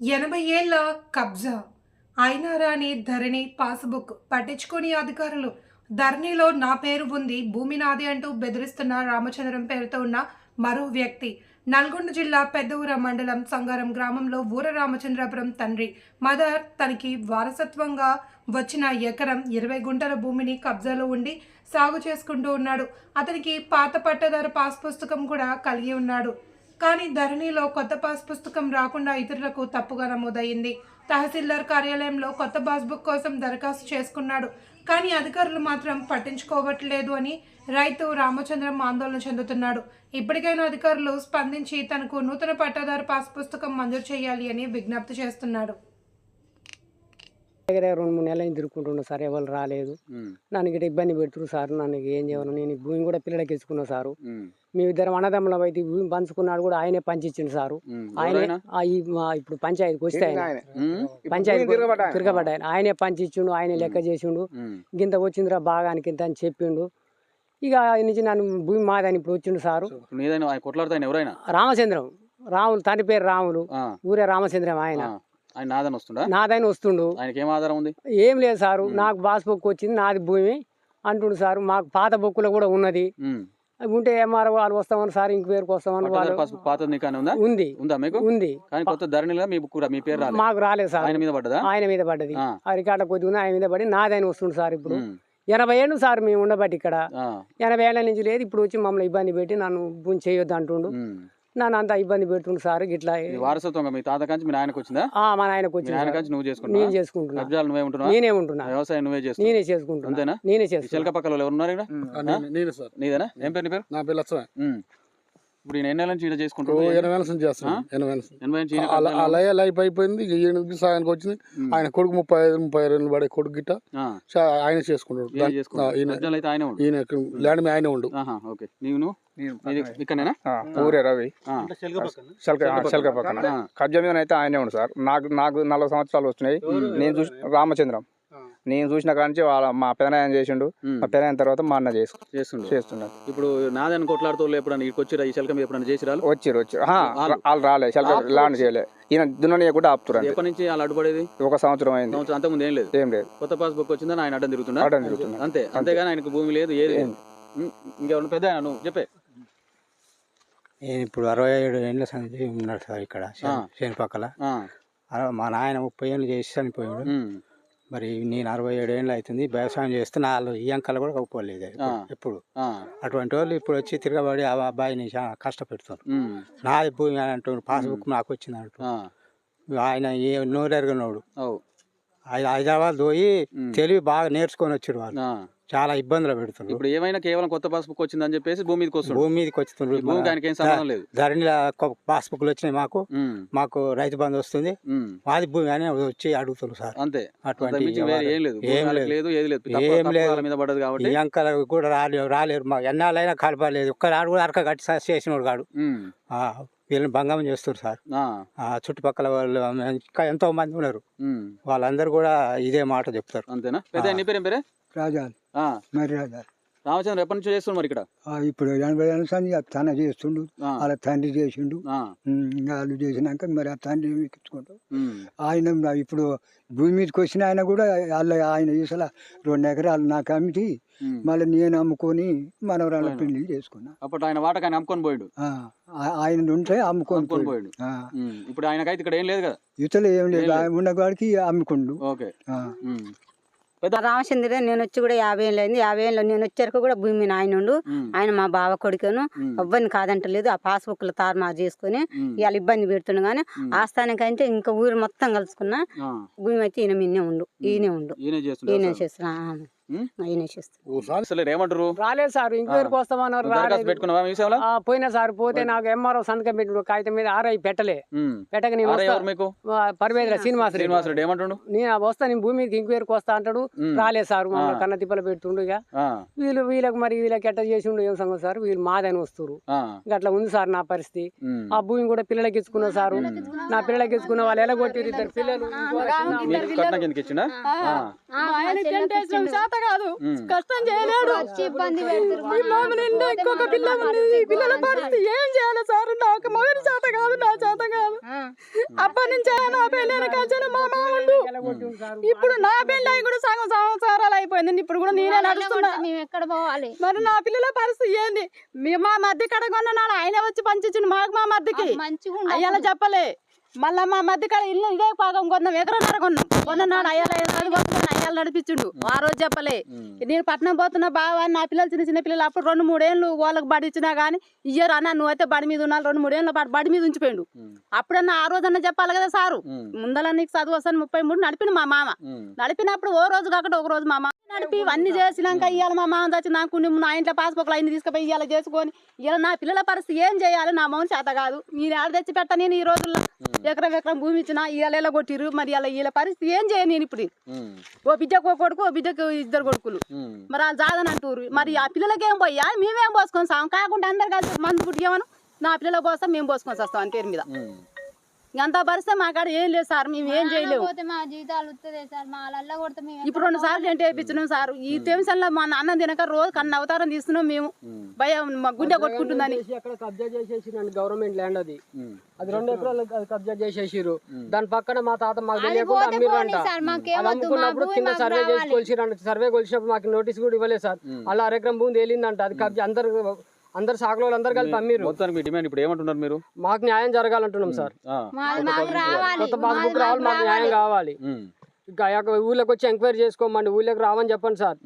ఎనభై ఏళ్ళ కబ్జా. అయినా రాని ధరణి పాస్బుక్ పట్టించుకొని అధికారులు. ధరణిలో నా పేరు ఉంది భూమి నాది అంటూ బెదిరిస్తున్న రామచంద్రం పేరుతో ఉన్న మరో వ్యక్తి. నల్గొండ జిల్లా పెద్దఊర మండలం సంగారం గ్రామంలో ఊర రామచంద్రపురం తండ్రి. మదర్ తనకి వారసత్వంగా వచ్చిన ఎకరం ఇరవై గుంటల భూమిని కబ్జాలో ఉండి సాగు చేసుకుంటూ ఉన్నాడు. అతనికి పాత పట్టదారు పాస్ పుస్తకం కూడా కలిగి ఉన్నాడు. కానీ ధరణిలో కొత్త పాస్ పుస్తకం రాకుండా ఇతరులకు తప్పుగా నమోదయ్యింది. తహసీల్దార్ కార్యాలయంలో కొత్త పాస్బుక్ కోసం దరఖాస్తు చేసుకున్నాడు. కానీ అధికారులు మాత్రం పట్టించుకోవట్లేదు అని రైతు రామచంద్రం ఆందోళన చెందుతున్నాడు. ఇప్పటికైనా అధికారులు స్పందించి తనకు నూతన పట్టాదారు పాస్ పుస్తకం మంజూరు చేయాలి అని విజ్ఞప్తి చేస్తున్నాడు. దగ్గర రెండు మూడు నెలలు తిరుక్కుంటున్నా సార్ ఎవరు రాలేదు. నన్ను గిట్ట ఇబ్బంది పెడుతున్నారు సార్ నన్ను ఏం చేయను నేను భూమి కూడా పిల్లలకి ఇచ్చుకున్నా సారు. మీ ఇద్దరు అన్నదమ్ములం అయితే భూమి పంచుకున్నాడు కూడా ఆయనే పంచిచ్చిండు సారు. ఆయనే ఇప్పుడు పంచాయతీకి వస్తే ఆయన. పంచాయతీ తిరగబడ్డాయి ఆయనే? పంచిచ్చిండు ఆయనే లెక్క చేసిండు. గింత వచ్చిందిరా బాగానికి ఇంత అని చెప్పిండు. ఇక ఆయన నుంచి నన్ను భూమి మాదని ఇప్పుడు వచ్చిండు సారు. ఎవరైనా? రామచంద్రం. రాములు తండ్రి పేరు రాములు. ఊరే రామచంద్రం ఆయన. ఆయన నాదని వస్తుండా? నాదైన వస్తుండు. ఆయనకి ఏం ఆధారం ఉంది? ఏం లేదు సారు నాకు బాస్ బుక్ వచ్చింది నాది భూమి అంటుండు సారు. మాకు పాత బుక్కులో కూడా ఉన్నది. ఉంటే ఎంఆర్ఓ వాళ్ళు వస్తామని సార్ ఇంక పేరుకు వస్తామని వాళ్ళు. అని ఉందా? ఉంది. ఉందా మీకు? ఉంది. కానీ కొత్త ధరణిలో మీ మీ పేరు రాలేదు మాకు రాలేదు సార్. ఆయన మీద పడ్డదా? ఆయన మీద పడ్డది. ఆ. రికార్డులో కొద్దిగా ఉంది, ఆయన మీద పడి నాదైన వస్తుంది సార్ ఇప్పుడు. ఎనభై ఏళ్ళు సార్ మేము ఉండబట్టి ఇక్కడ. ఎనభై ఏళ్ళ నుంచి లేదు ఇప్పుడు వచ్చి మమ్మల్ని ఇబ్బంది పెట్టి నన్ను భూమి చేయొద్దు అంటుండు. నన్ను అంతా ఇబ్బంది పెడుతుండు సార్ గిట్లా. ఇది వారసత్వంగా మీ తాత కంచి మీ నాయనకు వచ్చిందా? ఆ, మా నాయనకు వచ్చింది నాయన. కంచి నువ్వు నేను చేసుకుంటున్నా. కబ్జాలు నువ్వే ఉంటున్నావా? నేనే ఉంటున్నా. వ్యవసాయం నువ్వే చేస్తున్నావు? నేనే చేసుకుంటున్నా. అంతేనా? నేనే చేస్తున్నా చిలక పక్కల వాళ్ళు ఎవరు ఉన్నారు ఇక్కడ? నేను సార్. నీదేనా? ఏం పేరు నీ పేరు? నా పేరు లక్ష్మణ్. ఇప్పుడు ఈయన ఎన్ని నెలల నుంచి ఎనభై ఎనభై ఈయన లైఫ్ అయిపోయింది. ఇక ఈయనకి సాయానికి వచ్చింది? ఆయన కొడుకు ముప్పై ఐదు ముప్పై రెండు పడే కొడుకు గిట్ట ఆయన చేసుకుంటాడు. ఆయనే ఈయన ల్యాండ్ మీద ఆయనే ఉండు. ఓకే. నీవు ఇక్కడనేనా ఊరే రవి. ఆ, శల్క శల్క పక్కన. కబ్జా మీద అయితే ఆయనే ఉండు సార్. నాకు నాకు నలభై సంవత్సరాలు వచ్చినాయి నేను చూసి రామచంద్రం. నేను చూసిన కాంచి వాళ్ళ మా పెదనాయన చేసిండు. మా పెదనాయన తర్వాత మా అన్న చేసు చేస్తుండు. చేస్తున్నాడు ఇప్పుడు నాదని కొట్లాడుతూ ఎప్పుడన్నా ఇక్కడికి వచ్చిరా? ఈ శల్క మీద ఎప్పుడన్నా చేసిరాలు వచ్చిర్రు వచ్చి వాళ్ళు. రాలే. శల్క లాండ్ చేయలే. ఈయన దున్నని కూడా ఆపుతున్నారు ఎప్పటి నుంచి వాళ్ళు అడ్డుపడేది? ఒక సంవత్సరం అయింది. సంవత్సరం అంతకుముందు ఏం లేదు. ఏం లేదు. కొత్త పాస్ బుక్ వచ్చిందని ఆయన అడ్డం తిరుగుతున్నా? అడ్డం తిరుగుతున్నాడు. అంతే. అంతేగాని ఆయనకు భూమి లేదు ఏది ఇంకెవరు? పెద్ద నువ్వు చెప్పే. నేను ఇప్పుడు అరవై ఏడు ఏళ్ళ సంగతి ఉన్నాడు సార్ ఇక్కడ? చేను పక్కల. మా నాయన ముప్పై ఏళ్ళు చేసి చనిపోయాడు. మరి నేను అరవై ఏడు ఏళ్ళు అవుతుంది వ్యవసాయం చేస్తే నాలో ఈ అంకలు కూడా ఒప్పుకోలేదు ఆ. ఎప్పుడు అటువంటి వాళ్ళు ఇప్పుడు వచ్చి తిరగబడి ఆ అబ్బాయిని ఉమ్, నాది భూమి అని అంటున్నారు పాస్బుక్ నాకు వచ్చింది అంటూ ఆయన ఏ నోరెరగనోడు. హైదరాబాద్ పోయి తెలివి బాగా నేర్చుకొని వచ్చాడు వాళ్ళు. చాలా ఇబ్బందులు పెడుతున్నారు ఇప్పుడు ఏమైనా కేవలం కొత్త పాస్ బుక్ వచ్చిందని చెప్పేసి భూమి మీదకి వస్తుంది భూమి మీదకి వచ్చుతున్నారు ఈ భూమికి ఆయనకి ఏం సంబంధం లేదు. ధరణిలో పాస్బుక్లు వచ్చినాయి మాకు. మాకు రైతు బంధు వస్తుంది. మాది భూమి అని వచ్చి అడుగుతున్నారు సార్. అంతే. అటువంటి ఏం లేదు. ఏం లేదు. ఏది ఏం లేదు. మీద పడ్డది కాబట్టి. ఈ అంకలు కూడా రాలేరు రాలేరు. మా ఎన్నాళ్ళైనా కలపలేదు. ఒక్కనాడు కూడా అరక కట్టి స- చేసినోడు కాడు. వీళ్ళని భంగం చేస్తారు సార్. ఆ, ఆ చుట్టుపక్కల వాళ్ళు ఇంకా ఎంతో మంది ఉన్నారు. వాళ్ళందరూ కూడా ఇదే మాట చెప్తారు. అంతేనా? పెద్ద నీ పేరు ఏం పేరే? రాజా ఆ, మరి రాజా రామచంద్ర ఎప్పటి నుంచి చేస్తున్నాడు మరి ఇక్కడ? ఆ, ఇప్పుడు ఎనభై ఏళ్ళ సంది తన చేస్తుండు. ఆ, వాళ్ళ తండ్రి చేసిండు. ఆ, ఉమ్, ఇంకా వాళ్ళు చేసినాక మరి ఆ తండ్రి ఎక్కించుకుంటాం ఉమ్, ఆయన ఇప్పుడు భూమి మీదకి వచ్చిన ఆయన కూడా వాళ్ళ ఆయన ఈసల రెండు ఎకరాలు నాకు అమ్మిటి ఉమ్. మళ్ళీ నేను అమ్ముకొని మనవరాళ్ళ పెళ్ళి చేసుకున్నా. అప్పుడు ఆయన వాటకు ఆయన అమ్ముకొని పోయాడు. ఆ, ఆ- ఆయన ఉంటే అమ్ముకొని అమ్ముకొని పోయాడు. పోయాడు. ఆ, ఉమ్, ఇప్పుడు ఆయనకైతే ఇక్కడ ఏం లేదు కదా? ఇతలు ఏం లేదు. ఆయన ఉన్నవాడికి అమ్ముకుండు. ఓకే. ఆ. ఉమ్, రామచంద్ర నేను వచ్చి కూడా యాభై ఏళ్ళు అయింది యాభై ఏళ్ళు నేను వచ్చాక కూడా భూమి ఆయన ఉండు. ఉమ్, ఆయన మా బావ కొడుకును. ఎవ్వరిని కాదంటలేదు. ఆ పాస్బుక్లు తారుమారు చేసుకుని ఇవాళ ఇబ్బంది పెడుతుండు. కానీ. ఆస్థానికంటే ఇంకా ఊరు మొత్తం కలుసుకున్నా భూమి అయితే ఈయన మిన్నే ఉండు. ఈయనే ఉండు. ఈయనే చేస్తున్నా. ఏమంటారు? రాలేదు సార్ ఇంక్వైరీకి వస్తామన్నారు రాలేదు. పెట్టుకున్నావా మీ సేవలో ఆ, పోయినా సార్ పోతే నాకు ఎంఆర్ఓ సంతకం పెట్టిన కాగితం మీద ఆర్ఐ పెట్టలే. పెట్టక నేను పరివేదల శ్రీనివాస. శ్రీనివాస్ ఏమంటుండు? నేను వస్తా నేను భూమి మీదకి ఇంక్వైరీకి వస్తా అంటాడు. రాలేదు సార్ ఆ. కన్న తిప్పలు ఇక. ఆ, వీళ్ళు వీళ్ళకి మరి వీళ్ళకి ఎట్ట చేసిండు ఏం సంగతి సార్? వీళ్ళు మాదని వస్తురు ఆ, ఇక అట్లా ఉంది సార్ నా పరిస్థితి. ఆ భూమి కూడా పిల్లలకి ఇచ్చుకున్నా సారు. నా పిల్లలకి ఇచ్చుకున్న వాళ్ళు ఎలా కొట్టిరు ఇద్దరు పిల్లలు. శాత కాదు. కష్టం చేయలేడు. నిండా ఇంకొక పిల్ల ఉంది. ఈ పిల్లల పరిస్థితి ఏం చేయాలి సార్? నాకు మగని చేత కాదు నా చేత కాదు. అప్పటి నుంచి నా పెళ్ళైన కాల్చిన మా మామండు ఇప్పుడు నా పెళ్ళి అయి కూడా సగం సంవత్సరాలు అయిపోయింది. ఇప్పుడు కూడా నేనే నడుస్తున్నా. మేము ఎక్కడ పోవాలి? మరి నా పిల్లల పరిస్థితి ఏంది? మీ మా మధ్య కడ కొన్నాడు ఆయన వచ్చి పంచించిండు మాకు మా మధ్యకి. అయ్యాల చెప్పలే. మళ్ళా మా మధ్య కాడ ఇల్లు ఇదే పాకం కొన్నాం ఎకరన్నర కొన్నాం కొన్నాడు అయ్యాల కొట్టుకొని అయ్యాల నడిపించిండు. ఆ రోజు చెప్పలే. నేను పట్నం పోతున్నా బావా నా పిల్లలు చిన్న చిన్న పిల్లలు అప్పుడు రెండు మూడేళ్ళు వాళ్ళకి బడి ఇచ్చినా కానీ ఇయ్యరు అన్న నువ్వైతే బడి మీద ఉన్నాను రెండు మూడేళ్ళు పాటు బడి మీద ఉంచిపోయిండు. అప్పుడన్నా ఆ రోజన్నా చెప్పాలి కదా సారు. ముందల నీకు చదువు వస్తాను ముప్పై మూడు నడిపిండు మా మామ. నడిపినప్పుడు ఓ రోజు కాకుండా ఒక రోజు మా మామ నడిపి ఇవన్నీ చేసినాక ఇవాళ మా మామ వచ్చి నాకు నా ఇంట్లో పాస్బుక్లు అన్ని తీసుకుపోయి ఇవాళ చేసుకొని ఇవాళ నా పిల్లల పరిస్థితి ఏం చేయాలి? నా మౌన్ చేత కాదు. నేను ఆడ తెచ్చి పెట్ట నేను ఈ రోజుల్లో ఎకరం ఎకరం భూమి ఇచ్చిన ఇలా ఎలా కొట్టిరు మరి ఇలా వీళ్ళ పరిస్థితి ఏం చేయను నేను ఇప్పుడు? ఓ బిడ్డకు ఓ కొడుకు ఓ బిడ్డకు ఇద్దరు కొడుకులు. మరి వాళ్ళు జాదని అంటారు మరి ఆ పిల్లలకి ఏం పోయా మేమేం పోసుకొని సాం? కాకుండా అందరు కలిసి మందు పుట్టిగామను నా పిల్లలకు పోస్తాం మేము పోసుకొని వస్తాం అని పేరు మీద. అంత పరిస్థితి మా కాడ ఏం లేదు సార్ మేము ఏం చేయలేము. పోతే మా జీతాలు వస్తుంది సార్ మా అల్ల కొడితే మేము ఇప్పుడు రెండు సార్లు ఏంటి వేయించినాం సార్ ఈ టెన్షన్లో మా నాన్న తినక రోజు కన్న అవతారం తీస్తున్నాం మేము. భయం మా గుండె కొట్టుకుంటుందని. అక్కడ కబ్జా చేసేసిరండి గవర్నమెంట్ ల్యాండ్ అది. అది రెండు ఎకరాలు అది కబ్జా చేసేసిరు దాని పక్కన మా తాత మాకు తెలియకుండా అమ్మిరంట మా అమ్ముకున్నప్పుడు కింద సర్వే చేసి. కొలిసిరంట సర్వే కొలిసినప్పుడు మాకు నోటీస్ కూడా ఇవ్వలేదు సార్. అలా అరెకరం భూమి తేలిందంట. అది కబ్జా అందరు అందరు సాగులో అందరు కలిపి అమ్మిరు మొత్తానికి మీ డిమాండ్ ఇప్పుడు ఏమంటున్నారు మీరు? మాకు న్యాయం జరగాలంటున్నాం సార్. కొత్త పాస్బుక్ రావాలి. మాకు న్యాయం. కావాలి. ఇంకా ఊళ్ళోకి వచ్చి ఎంక్వైరీ చేసుకోమండి ఊళ్ళోకి రావని చెప్పండి సార్.